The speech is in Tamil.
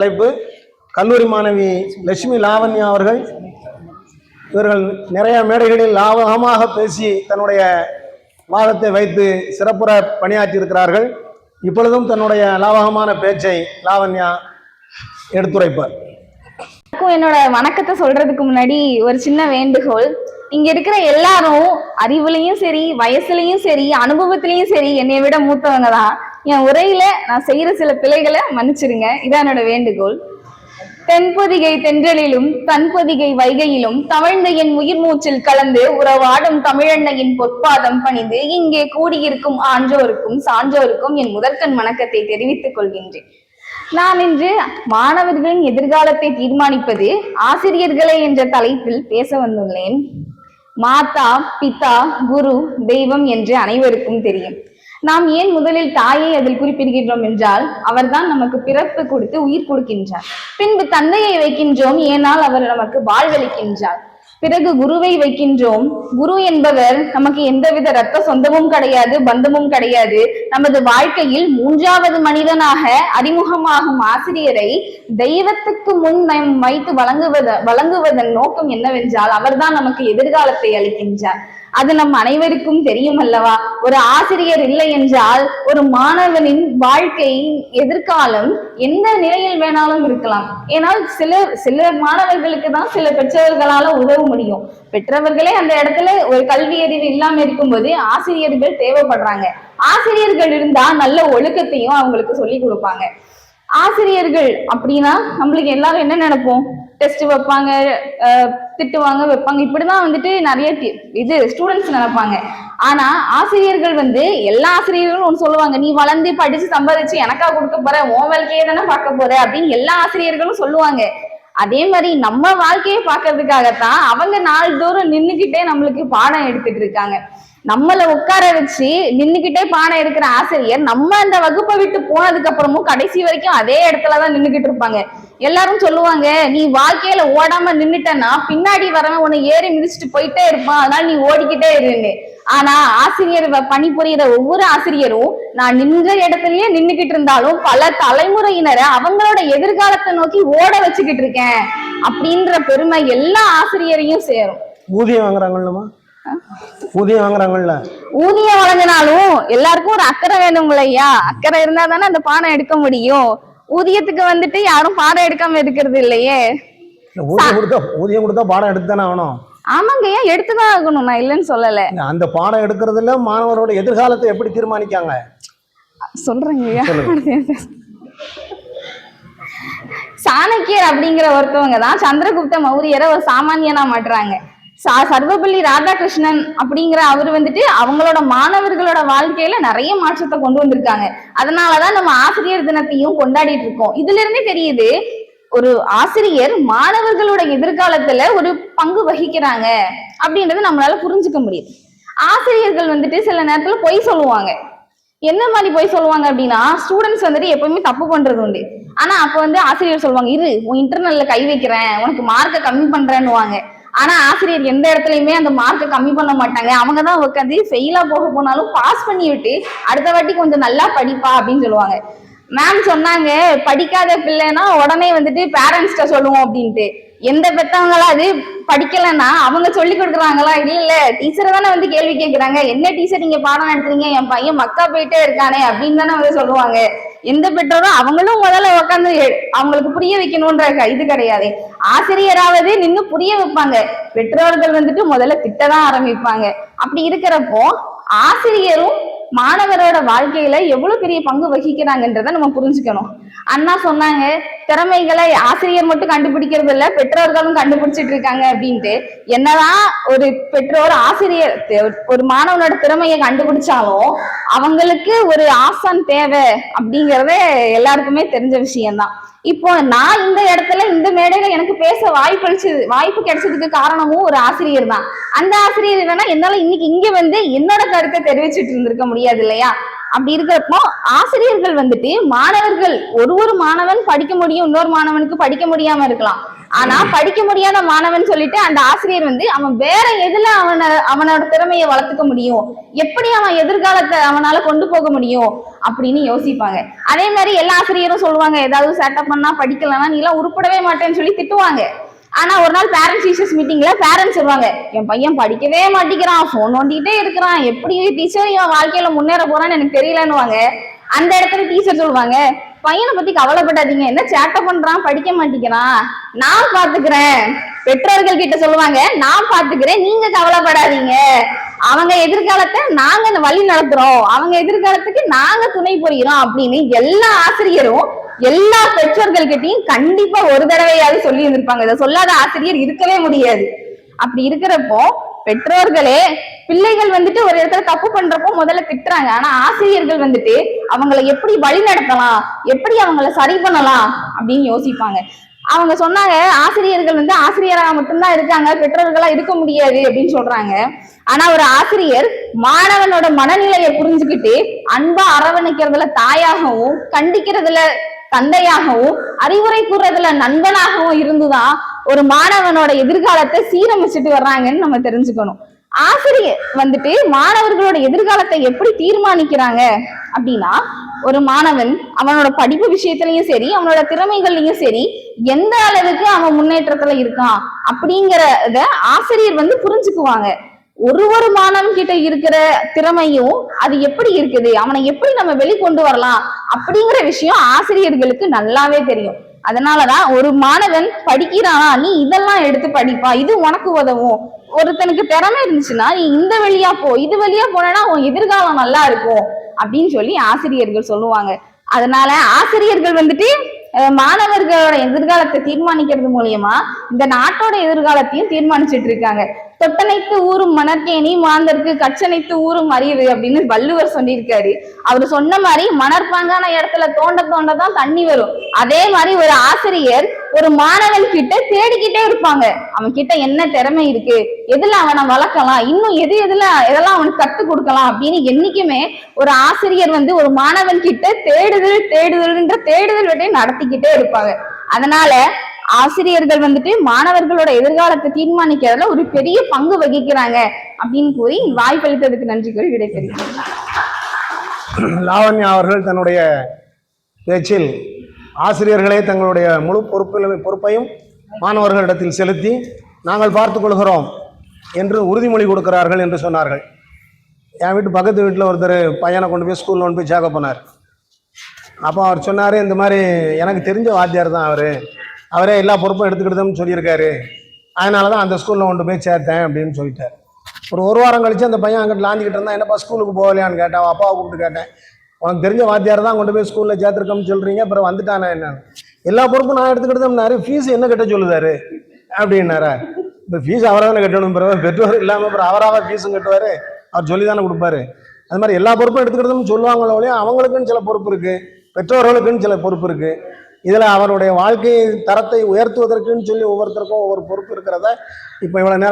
தலைப்பு கல்லூரி மாணவி லட்சுமி லாவண்யா அவர்கள். இவர்கள் நிறைய மேடைகளில் லாபகமாக பேசி தன்னுடைய வாதத்தை வைத்து சிறப்புற பணியாற்றி இருக்கிறார்கள் இப்பொழுதும் தன்னுடைய லாபகமான பேச்சை லாவண்யா எடுத்துரைப்பார். என்னோட வணக்கத்தை சொல்றதுக்கு முன்னாடி ஒரு சின்ன வேண்டுகோள். இங்க இருக்கிற எல்லாரும் அறிவுலயும் சரி வயசுலயும் சரி அனுபவத்திலையும் சரி என்னை விட மூத்தவங்க தான். என் உரையில நான் செய்யற சில பிழைகளை மன்னிச்சிருங்க. இதான் என்னோட வேண்டுகோள். தென்பொதிகை தென்றலிலும் தன்பொதிகை வைகையிலும் தமிழ்ந்த என் உயிர் மூச்சில் கலந்து உறவாடும் தமிழன்னையின் பொற்பாதம் பணிந்து இங்கே கூடியிருக்கும் ஆன்றோருக்கும் சான்றோருக்கும் என் முதற்கண் வணக்கத்தை தெரிவித்துக் கொள்கின்றேன். நான் இன்று மாணவர்களின் எதிர்காலத்தை தீர்மானிப்பது ஆசிரியர்களே என்ற தலைப்பில் பேச வந்துள்ளேன். மாதா பிதா குரு தெய்வம் என்று அனைவருக்கும் தெரியும். நாம் ஏன் முதலில் தாயை அதில் குறிப்பிடுகின்றோம் என்றால் அவர்தான் நமக்கு பிறப்பு கொடுத்து உயிர் கொடுக்கின்றார். பின்பு தந்தையை வைக்கின்றோம் ஏனால் அவர் நமக்கு வாழ்வளிக்கின்றார். பிறகு குருவை வைக்கின்றோம். குரு என்பவர் நமக்கு எந்தவித ரத்த சொந்தமும் கிடையாது பந்தமும் கிடையாது. நமது வாழ்க்கையில் மூன்றாவது மனிதனாக அறிமுகமாகும் ஆசிரியரை தெய்வத்துக்கு முன் வைத்து வழங்குவத வழங்குவதன் நோக்கம் என்னவென்றால் அவர்தான் நமக்கு எதிர்காலத்தை அளிக்கின்றார். அது நம் அனைவருக்கும் தெரியும் அல்லவா ஒரு ஆசிரியர் இல்லை என்றால் ஒரு மாணவனின் வாழ்க்கை எதிர்காலம் எந்த நிலையில் வேணாலும் இருக்கலாம். ஏனால் சில சில மாணவர்களுக்கு தான் சில பெற்றவர்களால உதவ முடியும். பெற்றவர்களே அந்த இடத்துல ஒரு கல்வி அறிவு இல்லாம இருக்கும்போது ஆசிரியர்கள் தேவைப்படுறாங்க. ஆசிரியர்கள் இருந்தா நல்ல ஒழுக்கத்தையும் அவங்களுக்கு சொல்லி கொடுப்பாங்க. ஆசிரியர்கள் அப்படின்னா நம்மளுக்கு எல்லாரும் என்ன நினைப்போம்? டெஸ்ட் வைப்பாங்க திட்டுவாங்க வைப்பாங்க. இப்படிதான் வந்துட்டு நிறைய இது ஸ்டூடெண்ட்ஸ் நினைப்பாங்க. ஆனா ஆசிரியர்கள் வந்து எல்லா ஆசிரியர்களும் ஒன்று சொல்லுவாங்க நீ வளர்ந்து படிச்சு சம்பாதிச்சு எனக்கா கொடுக்க போற உன் வாழ்க்கையே தானே பார்க்க போற அப்படின்னு எல்லா ஆசிரியர்களும் சொல்லுவாங்க. அதே மாதிரி நம்ம வாழ்க்கையை பார்க்கறதுக்காகத்தான் அவங்க நாள் தோறும் நின்றுக்கிட்டே நம்மளுக்கு பாடம் எடுத்துட்டு இருக்காங்க. நம்மள உட்கார வச்சு நின்னுகிட்டே பாடம் எடுக்கிற ஆசிரியர் நம்ம அந்த வகுப்பை விட்டு போனதுக்கு அப்புறமும் கடைசி வரைக்கும் அதே இடத்துலதான் நின்னுகிட்டு இருப்பாங்க. எல்லாரும் சொல்லுவாங்க நீ வாழ்க்கையில ஓடாம நின்னுட்டனா பின்னாடி வரவன் உன்னை ஏறி மிதிச்சுட்டு போயிட்டே இருப்பான். அதனால நீ ஓடிக்கிட்டே இருன்னு. ஆனா ஆசிரியர் பணிபுரியிற ஒவ்வொரு ஆசிரியரும் நான் நின்ற இடத்துலயே நின்னுகிட்டு இருந்தாலும் பல தலைமுறையினரை அவங்களோட எதிர்காலத்தை நோக்கி ஓட வச்சுக்கிட்டு இருக்கேன் அப்படின்ற பெருமை எல்லா ஆசிரியரையும் சேரும். ஊதியம் வாங்குறாங்கல்லமா ஊதியம் வாங்குறாங்கல்ல? ஊதியம் வழங்கினாலும் எல்லாருக்கும் ஒரு அக்கறை வேணும் இல்லையா அக்கறை இருந்தா தானே அந்த பாடம் எடுக்க முடியும். ஊதியத்துக்கு வந்துட்டு யாரும் பாடம் எடுக்காம இருக்கிறது இல்லையே. இல்ல, ஊதியம் கொடுத்தா ஊதியம் கொடுத்தா பாடம் எடுத்து தானே ஆகணும். ஆமாங்க ஏன் எடுத்துதான் ஆகணும். நான் இல்லைன்னு சொல்லல. அந்த பாடம் எடுக்கிறதுல மாணவரோட எதிர்காலத்தை எப்படி தீர்மானிக்காங்க? சொல்லுங்க. சாணக்கியர் அப்படிங்கிற ஒருத்தவங்க தான் சந்திரகுப்த மௌரியரை ஒரு சாமானியனா மாட்டுறாங்க சர்வபள்ளி ராதாகிருஷ்ணன் அப்படிங்கிற அவர் வந்துட்டு அவங்களோட மாணவர்களோட வாழ்க்கையில நிறைய மாற்றத்தை கொண்டு வந்திருக்காங்க. அதனாலதான் நம்ம ஆசிரியர் தினத்தையும் கொண்டாடிட்டு இருக்கோம். இதுல இருந்தே தெரியுது ஒரு ஆசிரியர் மாணவர்களோட எதிர்காலத்துல ஒரு பங்கு வகிக்கிறாங்க அப்படின்றது நம்மளால புரிஞ்சுக்க முடியுது. ஆசிரியர்கள் வந்துட்டு சில நேரத்துல பொய் சொல்லுவாங்க. என்ன மாதிரி போய் சொல்லுவாங்க அப்படின்னா ஸ்டூடெண்ட்ஸ் வந்துட்டு எப்பவுமே தப்பு பண்றது உண்டு. ஆனா அப்ப வந்து ஆசிரியர் சொல்லுவாங்க இரு உன் இன்டர்னல்ல கை வைக்கிறேன் உனக்கு மார்க்கை கம்மி பண்றேன்னுவாங்க. ஆனா ஆசிரியர் எந்த இடத்துலயுமே அந்த மார்க்கை கம்மி பண்ண மாட்டாங்க. அவங்க தான் உட்காந்து ஃபெயிலா போக போனாலும் பாஸ் பண்ணி விட்டு அடுத்த வாட்டி கொஞ்சம் நல்லா படிப்பா அப்படின்னு சொல்லுவாங்க. மேம் சொன்னாங்க படிக்காத பிள்ளைனா உடனே வந்துட்டு பேரண்ட்ஸ்ட சொல்லுவோம் அப்படின்ட்டு. எந்த பெத்தவங்களாவது படிக்கலைன்னா அவங்க சொல்லி கொடுக்குறாங்களா? இல்ல இல்ல டீச்சரை தானே வந்து கேள்வி கேட்கிறாங்க என்ன டீச்சர் நீங்க பாடம் நடத்துறீங்க என் பையன் மக்கா போயிட்டே இருக்கானே அப்படின்னு தானே வந்து சொல்லுவாங்க. எந்த பெற்றோரும் அவங்களும் முதல்ல உட்காந்து அவங்களுக்கு புரிய வைக்கணும்ன்ற க- இது கிடையாது. ஆசிரியராவது நின்னு புரிய வைப்பாங்க. பெற்றோர்கள் வந்துட்டு முதல்ல திட்டதான் ஆரம்பிப்பாங்க. அப்படி இருக்கிறப்போ ஆசிரியரும் மாணவரோட வாழ்க்கையில எவ்வளவு பெரிய பங்கு வகிக்கிறாங்கன்றத நம்ம புரிஞ்சுக்கணும். அண்ணா சொன்னாங்க திறமைகளை ஆசிரியர் மட்டும் கண்டுபிடிக்கிறது இல்ல பெற்றோர்களும் கண்டுபிடிச்சிட்டு இருக்காங்க அப்படின்ட்டு. என்னதான் ஒரு பெற்றோர் ஆசிரியர் ஒரு மாணவனோட திறமையை கண்டுபிடிச்சாலும் அவங்களுக்கு ஒரு ஆசான் தேவை அப்படிங்கறத எல்லாருக்குமே தெரிஞ்ச விஷயம்தான். இப்போ நான் இந்த இடத்துல இந்த மேடையில எனக்கு பேச வாய்ப்பு அளிச்சது வாய்ப்பு கிடைச்சதுக்கு காரணமும் ஒரு ஆசிரியர் தான். அந்த ஆசிரியர் இல்லைன்னா என்னால இன்னைக்கு இங்க வந்து என்னோட கருத்தை தெரிவிச்சிட்டு இருந்திருக்க முடியாது இல்லையா? அப்படி இருக்கிறப்போ ஆசிரியர்கள் வந்துட்டு மாணவர்கள் ஒரு ஒரு மாணவன் படிக்க முடியும் இன்னொரு மாணவனுக்கு படிக்க முடியாம இருக்கலாம். ஆனா படிக்க முடியாத மாணவன் சொல்லிட்டு அந்த ஆசிரியர் வந்து அவன் வேற எதுல அவன அவனோட திறமையை வளர்த்துக்க முடியும்? எப்படி அவன் எதிர்காலத்தை அவனால கொண்டு போக முடியும்? அப்படின்னு யோசிப்பாங்க. அதே மாதிரி எல்லா ஆசிரியரும் சொல்லுவாங்க ஏதாவது சேட்டை பண்ணா படிக்கலன்னா நீ எல்லாம் உருப்படவே மாட்டேன்னு சொல்லி திட்டுவாங்க. ஆனா ஒரு நாள் பேரண்ட்ஸ் டீச்சர்ஸ் மீட்டிங்ல பேரண்ட்ஸ் சொல்லுவாங்க என் பையன் படிக்கவே மாட்டேங்கிறான் போன் நோண்டிட்டே இருக்கிறான். எப்படி டீச்சர் இவன் வாழ்க்கையில முன்னேற போறான்னு எனக்கு தெரியலன்னுவாங்க. அந்த இடத்துல டீச்சர் சொல்லுவாங்க பையனை பத்தி கவலைப்படாதீங்க. என்ன சேட்டை பண்றான்? படிக்க மாட்டேங்கிறான். நான் பாத்துக்கிறேன். பெற்றோர்கள் கிட்ட சொல்லுவாங்க நான் பாத்துக்கிறேன். நீங்க கவலைப்படாதீங்க. அவங்க எதிர்காலத்தை நாங்க வழி நடத்துறோம். அவங்க எதிர்காலத்துக்கு நாங்க துணை புரிகிறோம் அப்படின்னு எல்லா ஆசிரியரும் எல்லா பெற்றோர்கள் கிட்டயும் கண்டிப்பா ஒரு தடவையாவது சொல்லி இருந்திருப்பாங்க. இதை சொல்லாத ஆசிரியர் இருக்கவே முடியாது. அப்படி இருக்கிறப்போ பெற்றோர்களே பிள்ளைகள் வந்துட்டு ஒரு இடத்துல தப்பு பண்றப்போ முதல்ல திட்டுறாங்க. ஆனா ஆசிரியர்கள் வந்துட்டு அவங்கள எப்படி வழி நடத்தலாம்? எப்படி அவங்கள சரி பண்ணலாம்? அப்படின்னு யோசிப்பாங்க. அவங்க சொன்னாங்க ஆசிரியர்கள் வந்து ஆசிரியராக மட்டும்தான் இருக்காங்க. பெற்றோர்களா இருக்க முடியாது. அப்படின்னு சொல்றாங்க. ஆனா ஒரு ஆசிரியர் மாணவனோட மனநிலையை புரிஞ்சுக்கிட்டு அன்பா அரவணைக்கிறதுல தாயாகவும் கண்டிக்கிறதுல தந்தையாகவும் அறிவுரை கூறுறதுல நண்பனாகவும் இருந்துதான் ஒரு மாணவனோட எதிர்காலத்தை சீரமைச்சிட்டு வர்றாங்கன்னு நம்ம தெரிஞ்சுக்கணும். ஆசிரியர் வந்துட்டு மாணவர்களோட எதிர்காலத்தை எப்படி தீர்மானிக்கிறாங்க அப்படின்னா ஒரு மாணவன் அவனோட படிப்பு விஷயத்திலயும் சரி அவனோட திறமைகள்லயும் சரி எந்த அளவுக்கு அவன் முன்னேற்றத்துல இருக்கான் அப்படிங்கறத ஆசிரியர் வந்து புரிஞ்சுக்குவாங்க. ஒரு ஒரு மாணவன் கிட்ட இருக்கிற திறமையும் அது எப்படி இருக்குது? அவனை எப்படி நம்ம வெளிக்கொண்டு வரலாம்? அப்படிங்கிற விஷயம் ஆசிரியர்களுக்கு நல்லாவே தெரியும். அதனாலதான் ஒரு மாணவன் படிக்கிறானா? நீ இதெல்லாம் எடுத்து படிப்பா. இது உனக்கு உதவும். ஒருத்தனுக்கு திறமை இருந்துச்சுன்னா நீ இந்த வழியா போ இது வழியா போனா உன் எதிர்காலம் நல்லா இருக்கும். அப்படின்னு சொல்லி ஆசிரியர்கள் சொல்லுவாங்க. அதனால ஆசிரியர்கள் வந்துட்டு மாணவர்களோட எதிர்காலத்தை தீர்மானிக்கிறது மூலியமா இந்த நாட்டோட எதிர்காலத்தையும் தீர்மானிச்சிட்டு இருக்காங்க. தொட்டனைத்து ஊரும் மணற்கேணி மாந்தருக்கு கச்சனைத்து ஊரும் அறியுது அப்படின்னு வள்ளுவர் சொல்லியிருக்காரு. அவர் சொன்ன மாதிரி மணற்பாங்கான இடத்துல தோண்ட தோண்ட தான் தண்ணி வரும். அதே மாதிரி ஒரு ஆசிரியர் ஒரு மாணவன் கிட்ட தேடிக்கிட்டே இருப்பாங்க. அவன் கிட்ட என்ன திறமை இருக்கு? எதுல அவனை வளர்க்கலாம்? இன்னும் எது எதுல எதெல்லாம் அவனுக்கு கத்து கொடுக்கலாம் அப்படின்னு என்னைக்குமே ஒரு ஆசிரியர் வந்து ஒரு மாணவன் கிட்ட தேடுதல் தேடுதல்ன்ற தேடுதல் வேட்டையை நடத்திக்கிட்டே இருப்பாங்க. அதனால ஆசிரியர்கள் வந்துட்டு மாணவர்களோட எதிர்காலத்தை தீர்மானிக்கிறதுல ஒரு பெரிய பங்கு வகிக்கிறாங்க அப்படின்னு கூறி வாய்ப்பளித்ததுக்கு நன்றி கூறி விடைபெறுகிறேன். லாவண்யா அவர்கள் தன்னுடைய பேச்சில் ஆசிரியர்களே தங்களுடைய முழு பொறுப்பில் பொறுப்பையும் மாணவர்களிடத்தில் செலுத்தி நாங்கள் பார்த்துக் கொள்கிறோம் என்று உறுதிமொழி கொடுக்கிறார்கள் என்று சொன்னார்கள். என் வீட்டு பக்கத்து வீட்டில் ஒருத்தர் பையனை கொண்டு போய் ஸ்கூலில் கொண்டு போய் சேர்க்க போனார். அப்போ அவர் சொன்னார் இந்த மாதிரி எனக்கு தெரிஞ்ச வாத்தியார் தான் அவர். அவரே எல்லா பொறுப்பும் எடுத்துக்கிட்டதுன்னு சொல்லியிருக்காரு. அதனால தான் அந்த ஸ்கூலில் கொண்டு போய் சேர்த்தேன் அப்படின்னு சொல்லிட்டார். ஒரு ஒரு வாரம் கழிச்சு அந்த பையன் அங்கிட்டு லாந்திக்கிட்டு இருந்தான் என்னப்பா ஸ்கூலுக்கு போகலையான்னு கேட்டேன். அப்பாவை கூப்பிட்டு கேட்டேன். உனக்கு தெரிஞ்ச வாத்தியார் தான் கொண்டு போய் ஸ்கூலில் சேர்த்துருக்கோம்னு சொல்கிறீங்க அப்புறம் வந்துட்டானே என்ன? எல்லா பொறுப்பும் நான் எடுத்துக்கிட்டதும்னாரு. ஃபீஸ் என்ன கட்ட சொல்லுதாரு? அப்படின்னாரா. இந்த ஃபீஸ் அவரை தானே கட்டணும் பிறகு பெற்றோர் இல்லாமல் அப்புறம் அவராக ஃபீஸும் கட்டுவார். அவர் சொல்லி தானே கொடுப்பாரு. அது மாதிரி எல்லா பொறுப்பும் எடுத்துக்கிட்டதும் சொல்லுவாங்களோ ஒழிய அவங்களுக்குன்னு சில பொறுப்பு இருக்குது பெற்றோர்களுக்குன்னு சில பொறுப்பு இருக்குது இதில் அவருடைய வாழ்க்கை தரத்தை உயர்த்துவதற்குன்னு சொல்லி ஒவ்வொருத்தருக்கும் ஒவ்வொரு பொறுப்பு இருக்கிறத இப்போ இவ்வளோ நேரம்